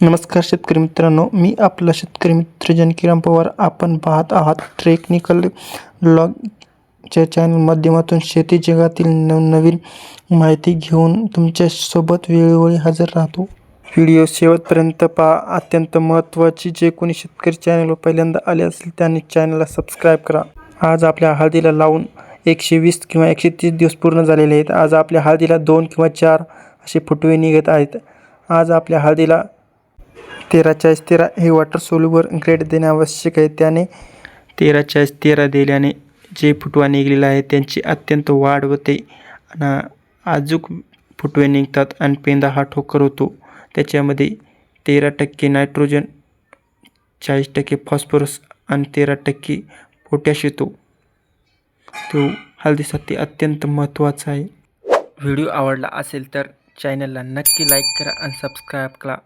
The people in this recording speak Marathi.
नमस्कार शेतकरी मित्रांनो मी आपला शेतकरी मित्र जानकीराम पवार. आपण पाहत आहात टेक्निकल ब्लॉगच्या चॅनल माध्यमातून शेती जगातील नवनवीन माहिती घेऊन तुमच्यासोबत वेळोवेळी हजर राहतो. व्हिडिओ शेवटपर्यंत पहा. अत्यंत महत्त्वाची जे कोणी शेतकरी चॅनलवर पहिल्यांदा आले असेल त्यांनी चॅनलला सबस्क्राईब करा. आज आपल्या हळदीला लावून एकशे वीस किंवा एकशे तीस दिवस पूर्ण झालेले आहेत. आज आपल्या हळदीला दोन किंवा चार असे फुटवे निघत आहेत. आज आपल्या हळदीला तेरा चाळीस तेरा हे वॉटर सोल्युबर ग्रेड देणे आवश्यक आहे. त्याने तेरा चाळीस तेरा दिल्याने जे फुटवा निघलेला आहे त्यांची अत्यंत वाढ होते. आणि अजूक फुटवे निघतात आणि पेंदा हा ठोकर होतो. त्याच्यामध्ये तेरा टक्के नायट्रोजन चाळीस टक्के फॉस्फरस आणि तेरा टक्के पोटॅश येतो. तो हळदीसाठी अत्यंत महत्त्वाचा आहे. व्हिडिओ आवडला असेल तर चॅनलला नक्की लाईक करा आणि सबस्क्राईब करा.